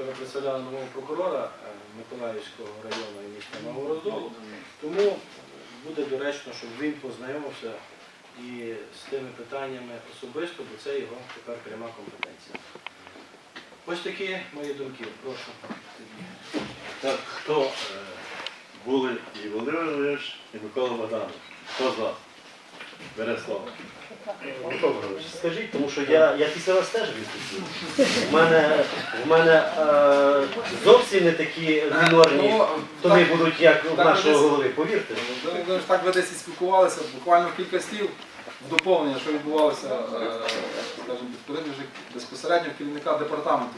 вчора представляли нового прокурора е, Миколаївського району і міста Нового Роздолу. Тому буде доречно, щоб він познайомився і з тими питаннями особисто, бо це його тепер пряма компетенція. Ось такі мої думки. Прошу. Так, хто е, були і Володимир Володимирович, і Микола Богданович? Хто з вас? Бере слово. Добре, скажіть, тому що я, я після вас теж відпустив. У мене, в мене е, зовсім не такі мінорні Ну, тони так, будуть, як у так, нашого десь- голови, повірте. Так ви десь і спілкувалися, буквально кілька слів в доповнення, що відбувалося, е, скажімо, безпосередньо вже безпосередньо керівника департаменту.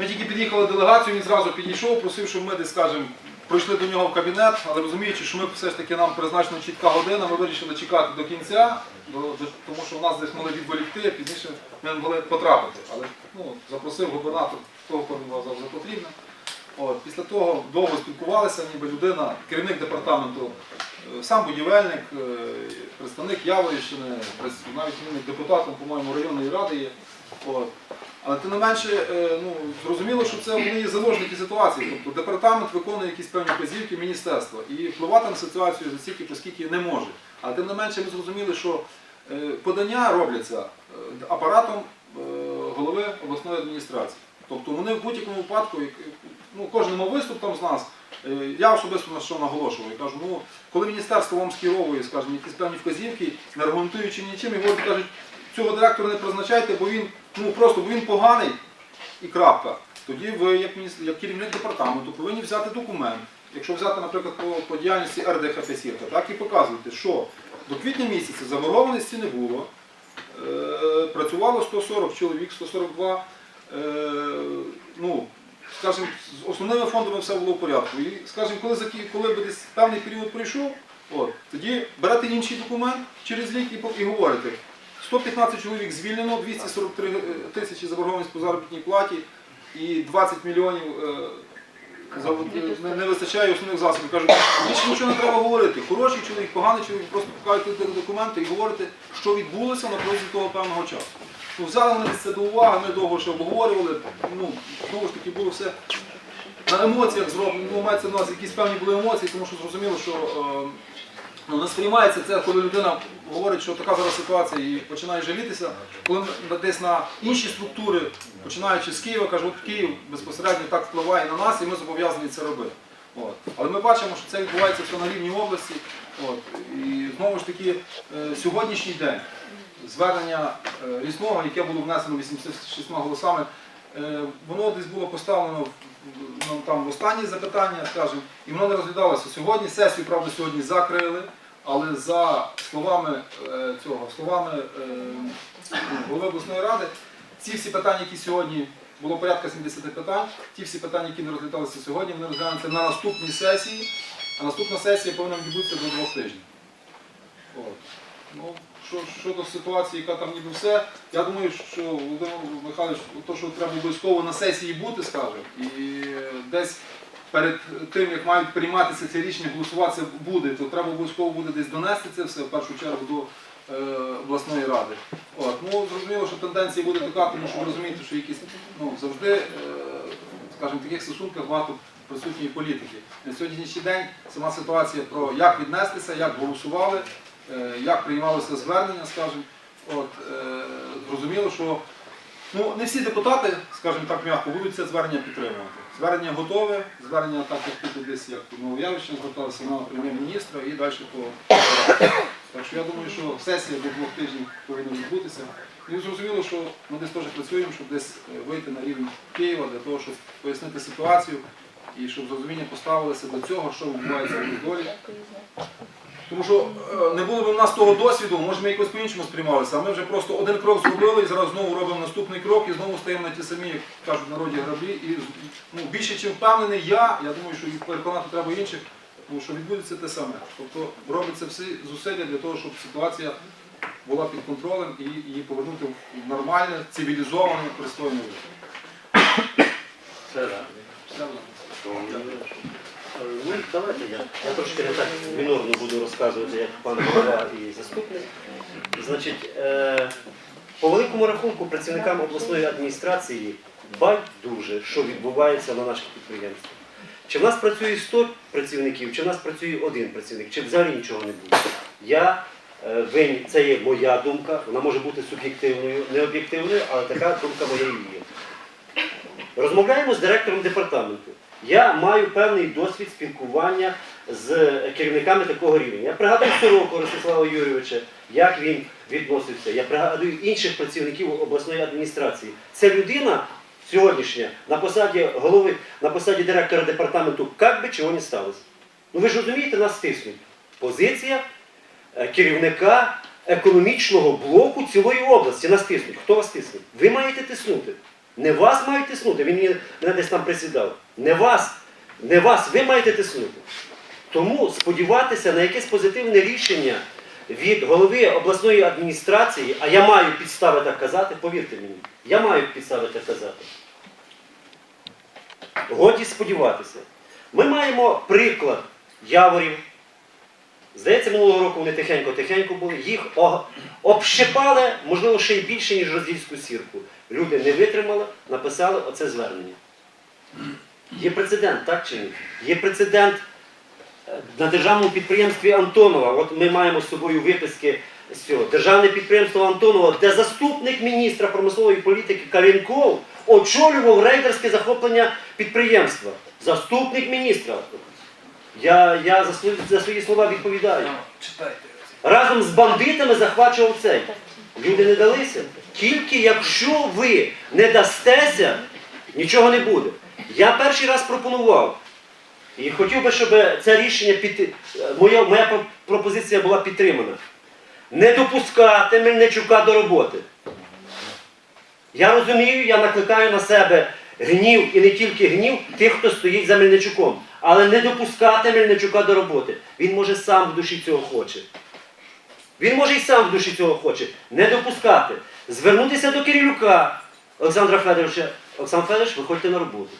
Ми тільки під'їхали делегацію, він зразу підійшов, просив, щоб ми десь, скажімо, пройшли до нього в кабінет, але розуміючи, що ми все ж таки нам призначена чітка година, ми вирішили чекати до кінця, до- до- тому що у нас десь могли відволікти, пізніше ми могли потрапити. Але ну, запросив губернатор того, кого він вважав за потрібне. От, після того довго спілкувалися, ніби людина, керівник департаменту, е, сам будівельник, е, представник Яворівщини, навіть він депутатом, по-моєму, районної ради є. От. Але тим не менше, е, ну, зрозуміло, що це вони є заложники ситуації. Тобто департамент виконує якісь певні вказівки міністерства і впливати на ситуацію за стільки, не може. Але тим не менше ми зрозуміли, що е, подання робляться е, апаратом голови обласної адміністрації. Тобто вони в будь-якому випадку, ну, кожен мав виступ там з нас, я особисто на що наголошував. Кажу, ну, коли міністерство вам скеровує, скажімо, якісь певні вказівки, не аргументуючи нічим, і говорять, кажуть, цього директора не призначайте, бо він ну просто бо він поганий і крапка. Тоді ви, як, як керівник департаменту, повинні взяти документ. Якщо взяти, наприклад, по, по діяльності РДХП Сірка, так і показувати, що до квітня місяця заборгованості не було, е, працювало 140 чоловік, 142. Е, ну, скажімо, з основними фондами все було в порядку. І, скажімо, коли, коли би десь певний період пройшов, от, тоді берете інший документ через рік і, і говорите, 115 чоловік звільнено, 243 тисячі заборгованість по заробітній платі і 20 мільйонів е, не, не вистачає основних засобів. Кажуть, більше нічого не треба говорити. Хороший чоловік, поганий чоловік, просто покажете документи і говорите, що відбулося на протязі того певного часу. Ну, взяли вони це до уваги, ми довго ще обговорювали. Ну, знову ж таки, було все на емоціях зроблено. Ну, мається на увазі якісь певні були емоції, тому що зрозуміло, що е, ну, не сприймається це, коли людина говорить, що така зараз ситуація і починає жалітися, коли десь на інші структури, починаючи з Києва, каже, от Київ безпосередньо так впливає на нас, і ми зобов'язані це робити. От. Але ми бачимо, що це відбувається все на рівні області. От. І знову ж таки, е, сьогоднішній день звернення е, рісного, яке було внесено 86 голосами, воно десь було поставлено ну, там в останні запитання, скажімо, і воно не розглядалося сьогодні. Сесію, правда, сьогодні закрили, але за словами е, цього, словами е, голови обласної ради, ці всі питання, які сьогодні було порядка 70 питань, ті всі питання, які не розглядалися сьогодні, вони розглянуться на наступній сесії, а наступна сесія повинна відбутися до двох тижнів. От. Ну, що, щодо ситуації, яка там ніби все, я думаю, що Володимир Михайлович, то, що треба обов'язково на сесії бути, скаже, і десь перед тим, як мають прийматися ці рішення, голосуватися буде, то треба обов'язково буде десь донести це все в першу чергу до е, обласної ради. От. Ну, зрозуміло, що тенденція буде така, тому що ви розумієте, що якісь ну, завжди, е, скажімо, в таких стосунках багато присутньої політики. На сьогоднішній день сама ситуація про як віднестися, як голосували, е, як приймалося звернення, скажімо. От, е, зрозуміло, що ну, не всі депутати, скажімо так м'яко, будуть це звернення підтримувати. Звернення готове, звернення так, як тут десь як Новоявищен зверталися на прем'єр-міністра і далі по так що я думаю, що сесія до двох тижнів повинна відбутися. І зрозуміло, що ми десь теж працюємо, щоб десь е, вийти на рівень Києва для того, щоб пояснити ситуацію і щоб з розуміння поставилися до цього, що відбувається в долі. Тому що е, не було б у нас того досвіду, може ми якось по-іншому сприймалися, а ми вже просто один крок зробили і зараз знову робимо наступний крок і знову стаємо на ті самі, як кажуть народі граблі. І ну, більше чим впевнений я, я думаю, що їх переконати треба інших, тому що відбудеться те саме. Тобто робиться всі зусилля для того, щоб ситуація була під контролем і її повернути в нормальне, цивілізоване, пристойне. Все. Ну, давайте я, я трошки не так мінорно буду розказувати, як пан голова і заступник. Значить, е, по великому рахунку працівникам обласної адміністрації байдуже, що відбувається на наших підприємствах. Чи в нас працює 100 працівників, чи в нас працює один працівник, чи взагалі нічого не буде. Я е, це є моя думка, вона може бути суб'єктивною, не об'єктивною, але така думка моя і є. Розмовляємо з директором департаменту. Я маю певний досвід спілкування з керівниками такого рівня. Я пригадую Сороку Ростислава Юрійовича, як він відносився. Я пригадую інших працівників обласної адміністрації. Це людина сьогоднішня на посаді голови, на посаді директора департаменту, як би чого не сталося. Ну ви ж розумієте, нас стиснуть. Позиція е, керівника економічного блоку цілої області нас тиснуть. Хто вас тисне? Ви маєте тиснути. Не вас мають тиснути. Він мене десь там присідав. Не вас, не вас, ви маєте тиснути. Тому сподіватися на якесь позитивне рішення від голови обласної адміністрації, а я маю підстави так казати, повірте мені, я маю підстави так казати. Годі сподіватися. Ми маємо приклад яворів. Здається, минулого року вони тихенько-тихенько були, їх общипали, можливо, ще й більше, ніж роздільську сірку. Люди не витримали, написали оце звернення. Є прецедент, так чи ні? Є прецедент е, на державному підприємстві Антонова. От ми маємо з собою виписки з цього. Державне підприємство Антонова, де заступник міністра промислової політики Калінков очолював рейдерське захоплення підприємства. Заступник міністра. Я, я за, свої, за свої слова відповідаю. Читайте. Разом з бандитами захвачував цей. Люди не далися. Тільки якщо ви не дастеся, нічого не буде. Я перший раз пропонував. І хотів би, щоб це рішення під... моя, моя пропозиція була підтримана. Не допускати Мельничука до роботи. Я розумію, я накликаю на себе гнів і не тільки гнів тих, хто стоїть за Мельничуком. Але не допускати Мельничука до роботи. Він може сам в душі цього хоче. Він може і сам в душі цього хоче. Не допускати. Звернутися до Кирилюка Олександра Федоровича. Олександр Федорович, виходьте на роботу.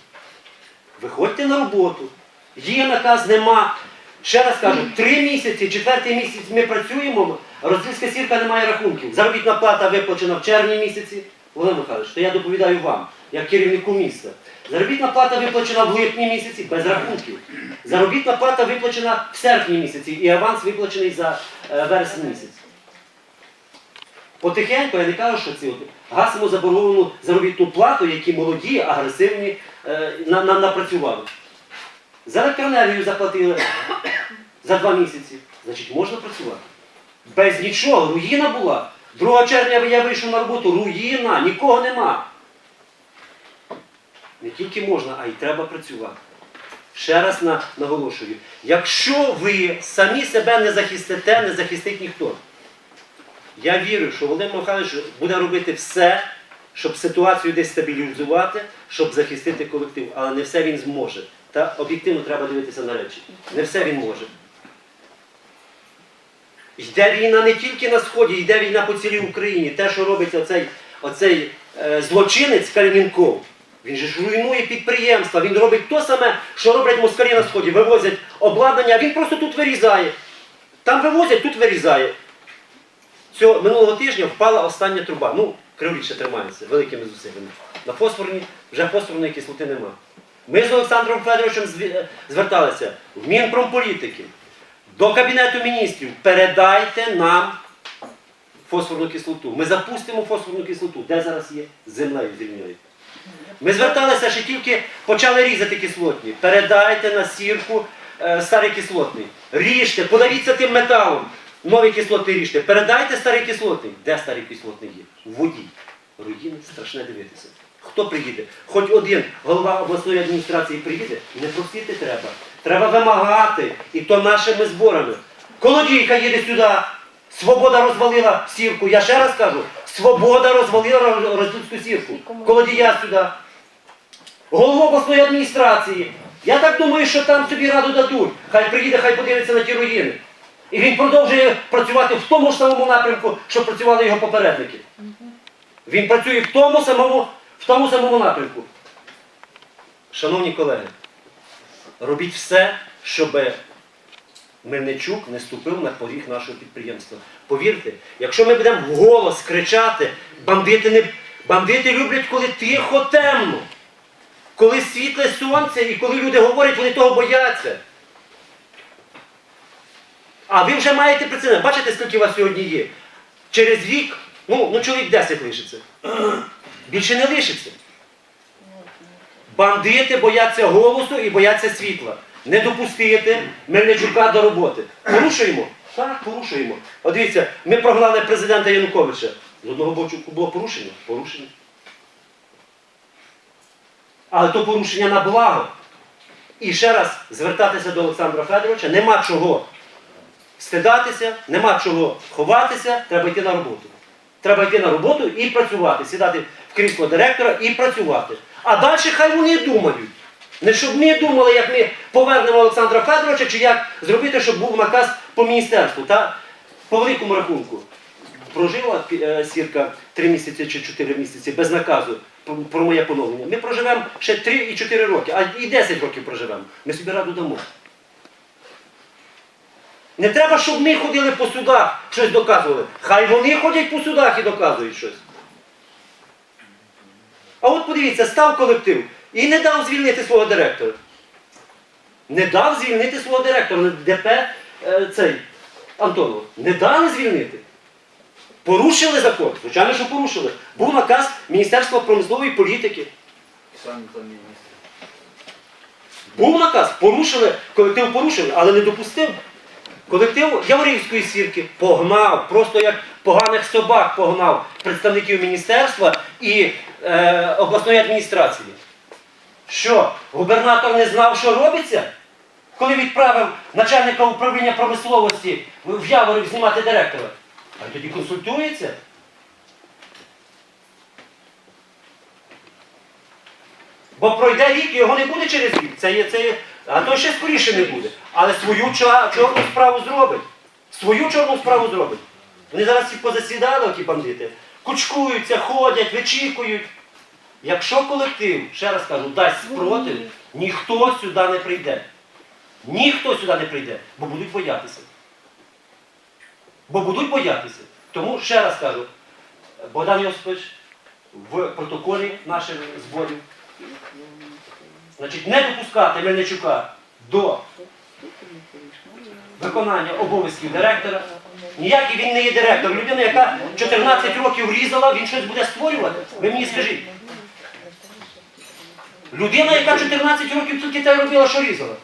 Виходьте на роботу. Є наказ, нема. Ще раз кажу, три місяці, четвертий місяць ми працюємо, роздільська сірка не має рахунків. Заробітна плата виплачена в червні місяці. Володимир Михайлович, то я доповідаю вам, як керівнику міста. Заробітна плата виплачена в липні місяці без рахунків. Заробітна плата виплачена в серпні місяці і аванс виплачений за е, вересень місяць. Потихеньку, я не кажу, що ці гасимо заборговану заробітну плату, які молоді, агресивні е, на, на, напрацювали. За електроенергію заплатили за два місяці. Значить, можна працювати. Без нічого, руїна була. 2 червня я вийшов на роботу, руїна, нікого нема. Не тільки можна, а й треба працювати. Ще раз на, наголошую. Якщо ви самі себе не захистите, не захистить ніхто. Я вірю, що Володимир Михайлович буде робити все, щоб ситуацію десь стабілізувати, щоб захистити колектив. Але не все він зможе. Та об'єктивно треба дивитися на речі. Не все він може. Йде війна не тільки на Сході, йде війна по цілій Україні. Те, що робить оцей, оцей е, злочинець Калінінков, він же ж руйнує підприємства, він робить те саме, що роблять москалі на Сході. Вивозять обладнання, він просто тут вирізає. Там вивозять, тут вирізає. Цього минулого тижня впала остання труба. Ну, кривлі ще тримається великими зусиллями. На фосфорні вже фосфорної кислоти нема. Ми з Олександром Федоровичем е, зверталися в Мінпромполітики, до Кабінету міністрів. Передайте нам фосфорну кислоту. Ми запустимо фосфорну кислоту. Де зараз є? Землею зрівняють. Ми зверталися, що тільки почали різати кислотні. Передайте на сірку е, старий кислотний. Ріжте, подавіться тим металом. Новий кислотний ріжте. Передайте старий кислотний. Де старий кислотний є? В воді. Руїни страшне дивитися. Хто приїде? Хоч один голова обласної адміністрації приїде, не просити треба. Треба вимагати. І то нашими зборами. Колодійка їде сюди. Свобода розвалила сірку. Я ще раз кажу, свобода розвалила роз- роздільську сірку. Колодія сюди. Голову обласної адміністрації. Я так думаю, що там собі раду дадуть. Хай приїде, хай подивиться на ті руїни. І він продовжує працювати в тому ж самому напрямку, що працювали його попередники. Він працює в тому самому, в тому самому напрямку. Шановні колеги, робіть все, щоб Мельничук не ступив на поріг нашого підприємства. Повірте, якщо ми будемо вголос кричати, бандити не, Бандити люблять, коли тихо, темно. Коли світле сонце і коли люди говорять, вони того бояться. А ви вже маєте прецедент. Бачите, скільки у вас сьогодні є? Через рік, ну, ну чоловік 10 лишиться. Більше не лишиться. Бандити бояться голосу і бояться світла. Не допустити Мельничука до роботи. Порушуємо? Так, порушуємо. От дивіться, ми прогнали президента Януковича. З одного боку було порушення? Порушення. Але то порушення на благо. І ще раз звертатися до Олександра Федоровича, нема чого стидатися, нема чого ховатися, треба йти на роботу. Треба йти на роботу і працювати, сідати в крісло директора і працювати. А далі хай вони думають. Не щоб ми думали, як ми повернемо Олександра Федоровича, чи як зробити, щоб був наказ по міністерству. Та по великому рахунку. Прожила е, сірка 3 місяці чи 4 місяці без наказу про- моє поновлення. Ми проживемо ще 3 і 4 роки, а і 10 років проживемо. Ми собі раду дамо. Не треба, щоб ми ходили по судах, щось доказували. Хай вони ходять по судах і доказують щось. А от подивіться, став колектив і не дав звільнити свого директора. Не дав звільнити свого директора. ДП е, цей Антонов. Не дали звільнити. Порушили закон. Звичайно, що порушили. Був наказ Міністерства промислової політики. Був наказ, порушили, колектив порушили, але не допустив. Колектив Яворівської сірки погнав, просто як поганих собак погнав представників міністерства і е, обласної адміністрації. Що, губернатор не знав, що робиться? Коли відправив начальника управління промисловості в Яворів знімати директора. А тоді консультується. Бо пройде рік і його не буде через рік. Це є, це є, а то ще скоріше не буде. Але свою чорну справу зробить. Свою чорну справу зробить. Вони зараз всі позасідали, оті бандити, кучкуються, ходять, вичікують. Якщо колектив, ще раз кажу, дасть спротив, ніхто сюди не прийде. Ніхто сюди не прийде, бо будуть боятися. Бо будуть боятися. Тому ще раз кажу, Богдан Йосипович в протоколі наших зборів Значить, не допускати Мельничука до виконання обов'язків директора. Ніякий він не є директор. Людина, яка 14 років різала, він щось буде створювати. Ви мені скажіть. Людина, яка 14 років тільки те робила, що різала.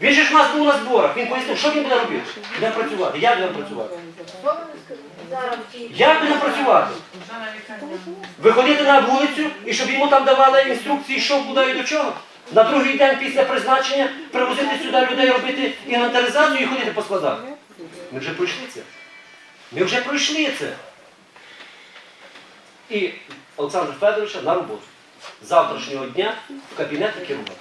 Він же ж у нас був на зборах, він пояснив, що він буде робити? Буде працювати. Як буде працювати? Як буде працювати? Виходити на вулицю і щоб йому там давали інструкції, що куди і до чого. На другий день після призначення привозити сюди людей, робити інвентаризацію і ходити по складах. Ми вже пройшли це. Ми вже пройшли це. І Олександра Федоровича на роботу. Завтрашнього дня в кабінет і керувати.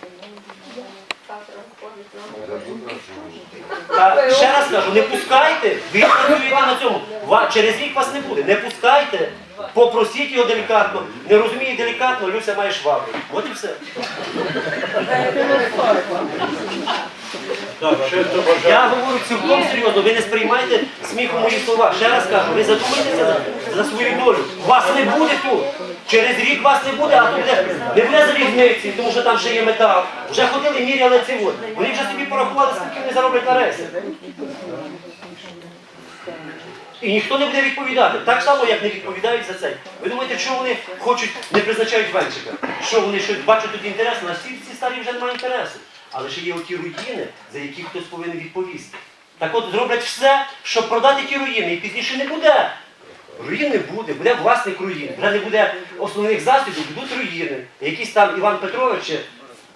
Та ще раз кажу, не пускайте, ви працюєте на цьому. Ва- Через рік вас не буде. Не пускайте. Попросіть його делікатно. Не розуміє делікатно, Люся має швабру. От і все. Я говорю цілком серйозно, ви не сприймайте сміху мої слова. Ще раз кажу, ви задумайтеся за, за свою долю. Вас не буде тут. Через рік вас не буде, а то буде, не буде залізниці, тому що там ще є метал. Вже ходили, міряли ці от. Вони вже собі порахували, скільки вони зароблять на рейсі. І ніхто не буде відповідати. Так само, як не відповідають за це. Ви думаєте, що вони хочуть, не призначають Венчика? Що вони щось бачать тут інтерес? На всі ці старі вже немає інтересу. Але ще є оті руїни, за які хтось повинен відповісти. Так от зроблять все, щоб продати ті руїни, і пізніше не буде. Руїн не буде, буде власник руїн. Вже не буде основних засобів, будуть руїни. Якийсь там Іван Петрович, чи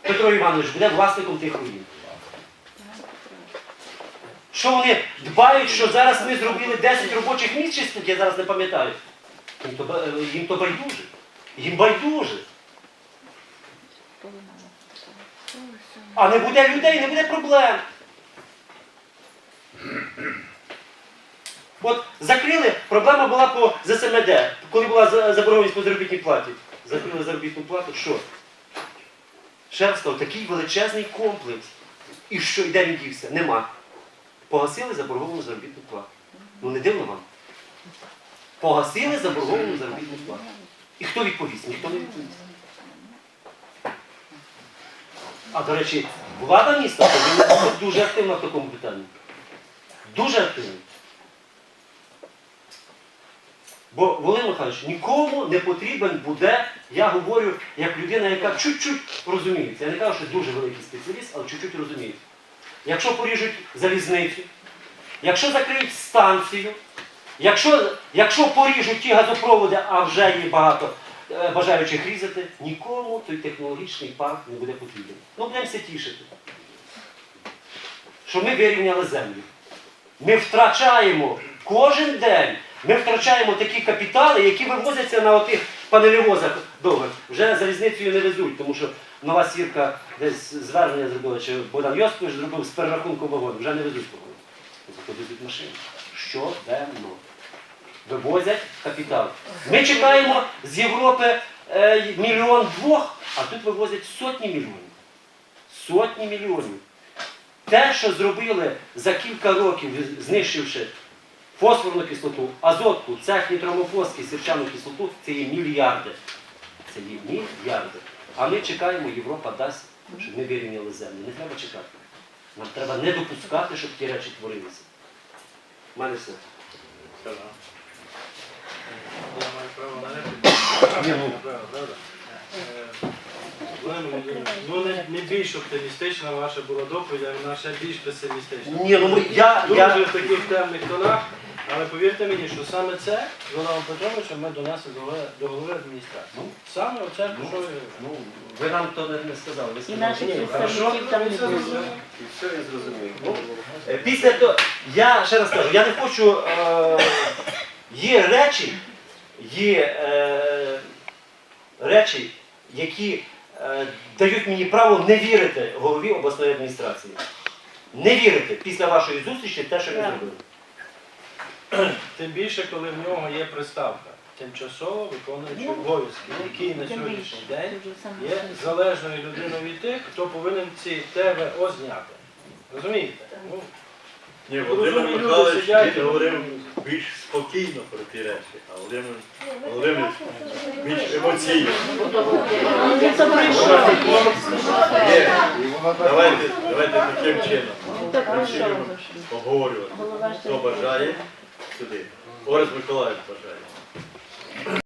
Петро Іванович буде власником тих руїн. Що вони дбають, що зараз ми зробили 10 робочих місць, чи скільки, я зараз не пам'ятаю. Їм то, їм то байдуже. Їм байдуже. А не буде людей, не буде проблем. От закрили, проблема була по ЗСМД, коли була заборгованість по заробітній платі. Закрили заробітну плату, що? Раз такий величезний комплекс. І що, і де він дівся? Нема. Погасили заборговану заробітну плату. Ну не дивно вам. Погасили заборговану заробітну плату. І хто відповість? Ніхто не відповість. А до речі, влада міста повинна бути дуже активна в такому питанні. Дуже активна. Бо, Володимир Михайлович, нікому не потрібен буде, я говорю, як людина, яка чуть-чуть розуміється. Я не кажу, що дуже великий спеціаліст, але чуть-чуть розуміється. Якщо поріжуть залізницю, якщо закриють станцію, якщо, якщо поріжуть ті газопроводи, а вже є багато бажаючих різати, нікому той технологічний парк не буде потрібен. Ну, будемо все тішити. Що ми вирівняли землю. Ми втрачаємо кожен день. Ми втрачаємо такі капітали, які вивозяться на отих панелевозах довгих. Вже залізницею не везуть, тому що нова сірка десь звернення зробила, чи Богдан Йосипович зробив з перерахунком вагонів. Вже не везуть вагонів. Зато везуть машини. Щоденно. Вивозять капітал. Ми чекаємо з Європи е, мільйон двох, а тут вивозять сотні мільйонів. Сотні мільйонів. Те, що зробили за кілька років, знищивши фосфорну кислоту, азотку, цех нітромофоски, сірчану кислоту, це є мільярди. Це є мільярди. А ми чекаємо, Європа дасть, щоб ми вирівняли землю. Не треба чекати. Нам треба не допускати, щоб ті речі творилися. У мене все. Я маю право на репліку. Ні, ну. Ну, не, не більш оптимістична ваша була доповідь, а вона ще більш песимістична. Ні, ну ми- я, Дуже я, в таких темних тонах, але повірте мені, що саме це з Володимиром Петровичем ми донесли до голови, до голови адміністрації. Ну. Саме оце, про що ви ну, ви нам то не, не сказали. Ви І сказали, наших ні, хорошо. представників там не було. І все я зрозумів. Ну, е, Після того, я ще раз кажу, я не хочу. Е, є речі, є е, речі, які е, дають мені право не вірити голові обласної адміністрації. Не вірити після вашої зустрічі те, що ви зробили. Тим більше, коли в нього є приставка. Тимчасово виконуючий Ну, обов'язки, який на сьогоднішній день є залежною людиною від тих, хто повинен ці ТВО зняти. Розумієте? Ну, Ні, Володимир Михайлович він говорив більш спокійно про ті речі, а Володимир, Володимир більш емоційно. Ні, давайте, давайте таким чином. Так прийшов. обговорювати. Хто бажає сюди. Орес Миколаївич бажає.